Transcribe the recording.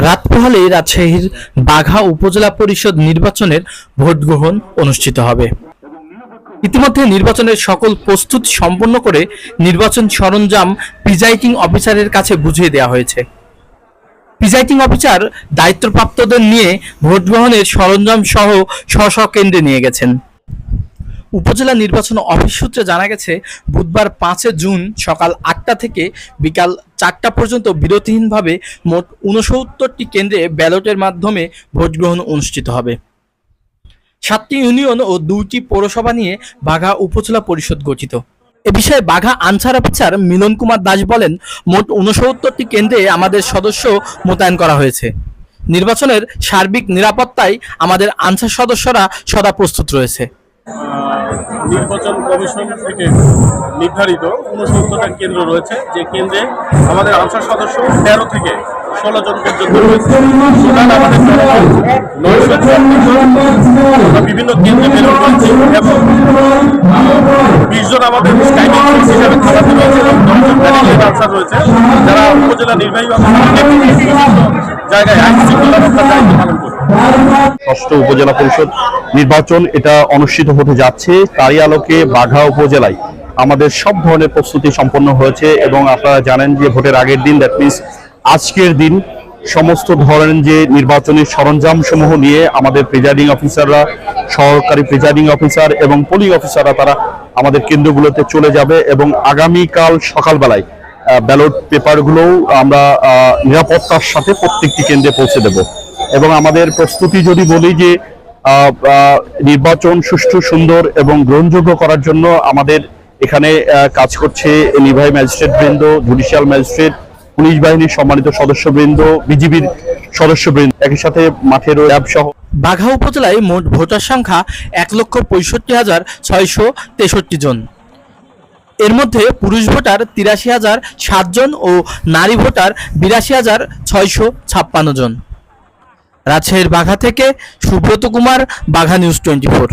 রাত রাজশাহীর বাঘা উপজেলা পরিষদ নির্বাচনের ভোট গ্রহণ অনুষ্ঠিত হবে। ইতিমধ্যে নির্বাচনের সকল প্রস্তুত সম্পন্ন করে নির্বাচন সরঞ্জাম প্রিজাইডিং অফিসারের কাছে বুঝিয়ে দেওয়া হয়েছে। প্রিজাইডিং অফিসার দায়িত্বপ্রাপ্তদের নিয়ে ভোট গ্রহণের সরঞ্জাম সহ স্ব কেন্দ্রে নিয়ে গেছেন। উপজেলা নির্বাচন অফিস সূত্রে জানা গেছে, বুধবার পাঁচে জুন সকাল আটটা থেকে বিকাল চারটা পর্যন্ত বিরতিহীনভাবে মোট উনসত্তরটি কেন্দ্রে ব্যালটের মাধ্যমে ভোট গ্রহণ অনুষ্ঠিত হবে। সাতটি ইউনিয়ন ও দুইটি পৌরসভা নিয়ে বাঘা উপজেলা পরিষদ গঠিত। এ বিষয়ে বাঘা আনসার অফিসার মিলন কুমার দাস বলেন, মোট উনসত্তরটি কেন্দ্রে আমাদের সদস্য মোতায়েন করা হয়েছে। নির্বাচনের সার্বিক নিরাপত্তায় আমাদের আনসার সদস্যরা সদা প্রস্তুত রয়েছে। নির্বাচন কমিশন থেকে নির্ধারিত উনসত্তরটা কেন্দ্র রয়েছে, যে কেন্দ্রে আমাদের আনসার সদস্য তেরো থেকে ষোলো জন পর্যন্ত রয়েছে। সুতরাং বিভিন্ন কেন্দ্রে বেরো রয়েছে এবং বিশ জন আমাদের হিসাবে রয়েছে আনসার রয়েছে। যারা উপজেলা নির্বাহী জায়গায় আইন রক্ষার দায়িত্ব ষষ্ঠ উপজেলা পরিষদ নির্বাচন এটা অনুষ্ঠিত হতে যাচ্ছে তারই আলোকে বাঘা উপজেলায়। আমাদের সব ধরনের প্রস্তুতি সম্পন্ন হয়েছে এবং আপনারা জানেন যে ভোটের আগের দিন দ্যাট মিনস আজকের দিন সমস্ত ধরনের যে নির্বাচনী সরঞ্জাম সমূহ নিয়ে আমাদের প্রিজাইডিং অফিসাররা সহকারী প্রিজাইডিং অফিসার এবং পোলিং অফিসাররা তারা আমাদের কেন্দ্রগুলোতে চলে যাবে এবং আগামীকাল সকালবেলায় ব্যালট পেপারগুলোও আমরা নিরাপত্তার সাথে প্রত্যেকটি কেন্দ্রে পৌঁছে দেব। এবং আমাদের প্রস্তুতি যদি বলি যে নির্বাচন সুষ্ঠু, সুন্দর এবং গ্রহণযোগ্য করার জন্য আমাদের এখানে কাজ করছে নির্বাহী ম্যাজিস্ট্রেট বৃন্দ, জুডিশিয়াল ম্যাজিস্ট্রেট, পুলিশ বাহিনীর সম্মানিত সদস্যবৃন্দ, বিজিবির সদস্যবৃন্দ, একই সাথে মাঠের র্যাব সহ বাঘা উপজেলায় মোট ভোটার সংখ্যা এক লক্ষ পঁয়ষট্টি হাজার ছয়শো তেষট্টি জন। এর মধ্যে পুরুষ ভোটার তিরাশি হাজার সাত জন ও নারী ভোটার বিরাশি হাজার ছয়শো ছাপ্পান্ন জন। রাজশাহীর বাঘা থেকে Subrata Kumar Bagha news twenty four.